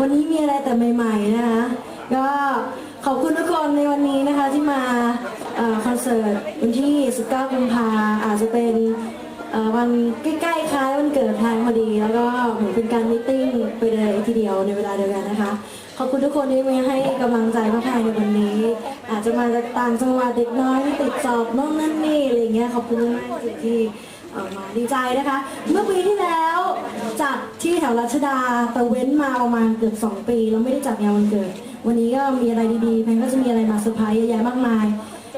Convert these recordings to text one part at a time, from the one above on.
วันนี้มีอะไรแต่ใหม่ๆนะคะ ก็ขอบคุณทุกคนในวันนี้นะคะที่มาอคอนเสิร์ตวันที่ 19 กุมภาอาจจะเป็นวันใกล้ๆคล้ายวันเกิดทางพอดี แล้วก็เหมือนเป็นการมิทติ้งไปเลยทีเดียวในเวลาเดียวกันนะคะ ขอบคุณทุกคนที่มาให้กำลังใจพระพายในวันนี้ อาจจะมาจากต่างจังหวัดเด็กน้อยที่ติดสอบโน่นนั่นนี่อะไรเงี้ยขอบคุณมากที่ เอ่อมาดีใจนะคะ เมื่อปีที่แล้วจัดที่แถวรัชดาแต่เว้นมาประมาณเกือบ2 ปี แล้วไม่ได้จัดงานวันเกิด วันนี้ก็มีอะไรดีๆแพนก็จะมีอะไรมาเซอร์ไพรส์เยอะแยะมากมาย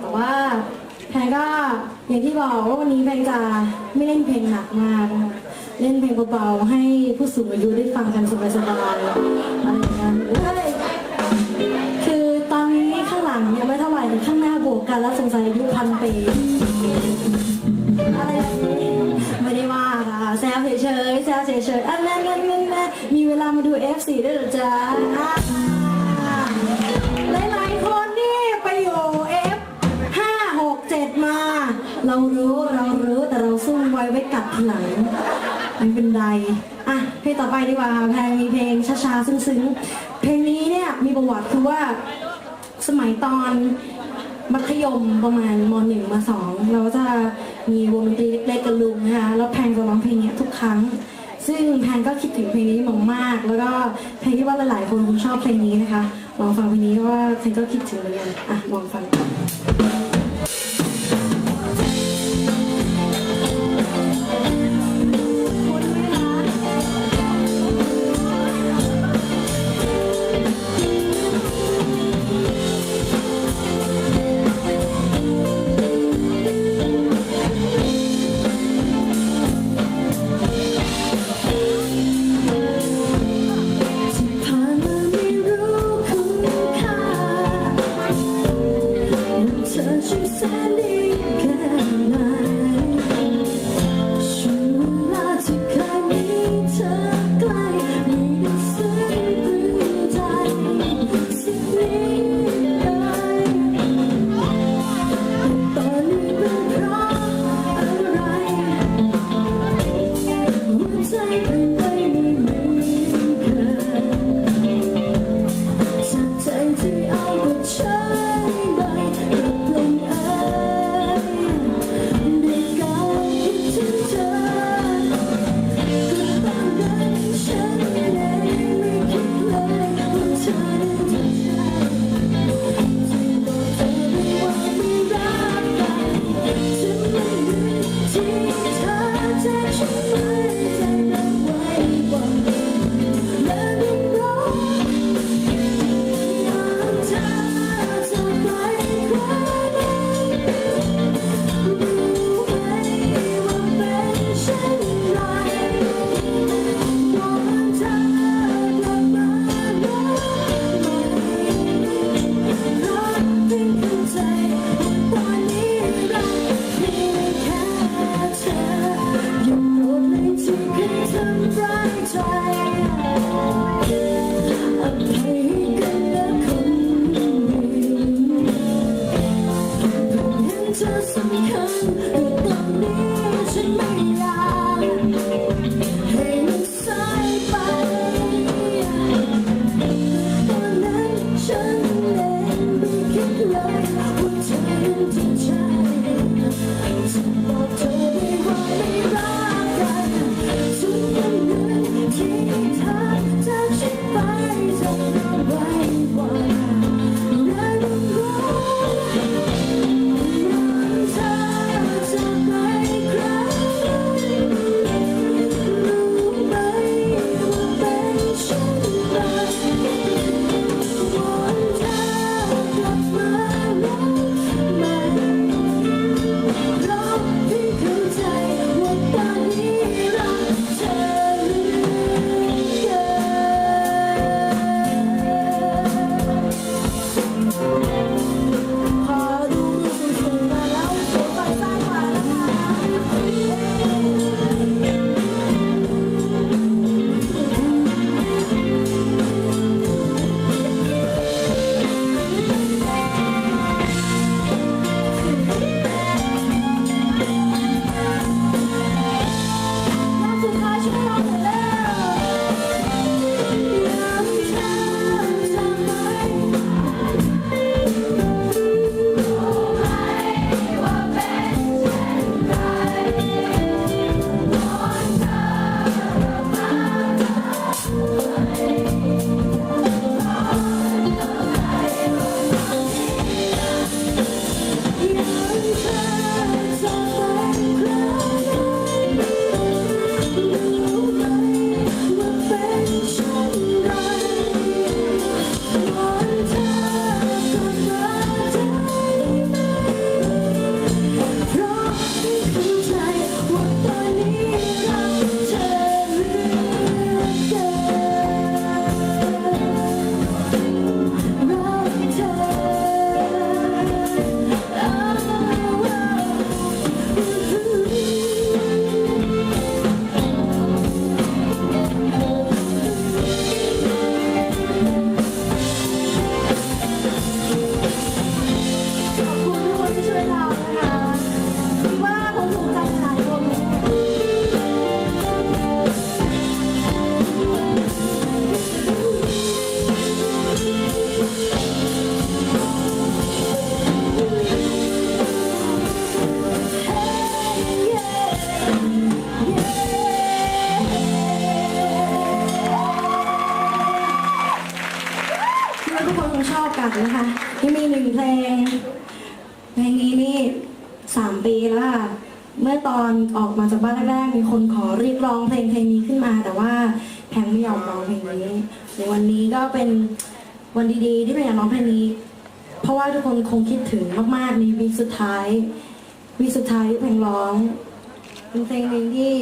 แต่ว่าแพนก็อย่างที่บอกว่าวันนี้แพนจะไม่เล่นเพลงหนักมากนะคะเล่นเพลงเบาๆให้ผู้สูงอายุได้ฟังกันสบายๆอะไรอย่างเงี้ยคือตอนนี้ข้างหลังยังไม่เท่าไหร่แต่ข้างหน้าบวกกันแล้วสงสัยอายุพันปี ไม่ได้ว่าค่ะแซวเฉยๆแซวเฉยๆอันนั้นนั่นนั่นนั่มีเวลามาดู F4 ด้วยเหรอจ๊ะอ่าหลายๆคนนี่ไปอยู่ F 5 6 7 มา เรารู้เรารู้แต่เราซุ่มไว้ไว้กัดทีหลังไม่เป็นไรอะเพลงต่อไปดีกว่าค่ะแพงมีเพลงช้าๆซึ้งๆ เพลงนี้เนี่ยมีประวัติคือว่าสมัยตอนมัธยมประมาณมหนึ่งมาสองเราจะ มีวงดนตรีเล็กๆกับลุงนะคะแล้วแพงจะร้องเพลงนี้ทุกครั้ง ซึ่งแพงก็คิดถึงเพลงนี้มากๆแล้วก็แพงคิดว่าหลายๆคนคงชอบเพลงนี้นะคะลองฟังเพลงนี้ว่าแพงก็คิดถึงเหมือนกันอะลองฟัง ชอบกันนะคะที่มีหนึ่งเพลง เพลงนี้นี่สามปีแล้วค่ะเมื่อตอนออกมาจากบ้านแรกๆมีคนขอเรียกร้องเพลงเพลงนี้ขึ้นมา แต่ว่าแพงไม่ยอมร้องเพลงนี้ ในวันนี้ก็เป็นวันดีๆ ที่แพงอยากร้องเพลงนี้ เพราะว่าทุกคนคงคิดถึงมากๆในวีสุดท้ายวีสุดท้ายแพงร้องเป็นเพลงหนึ่งที่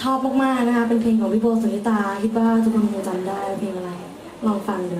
ชอบมากๆนะคะเป็นเพลงของพี่โบสุนิตาคิดว่าทุกคนคงจำได้เพลงอะไรลองฟังดู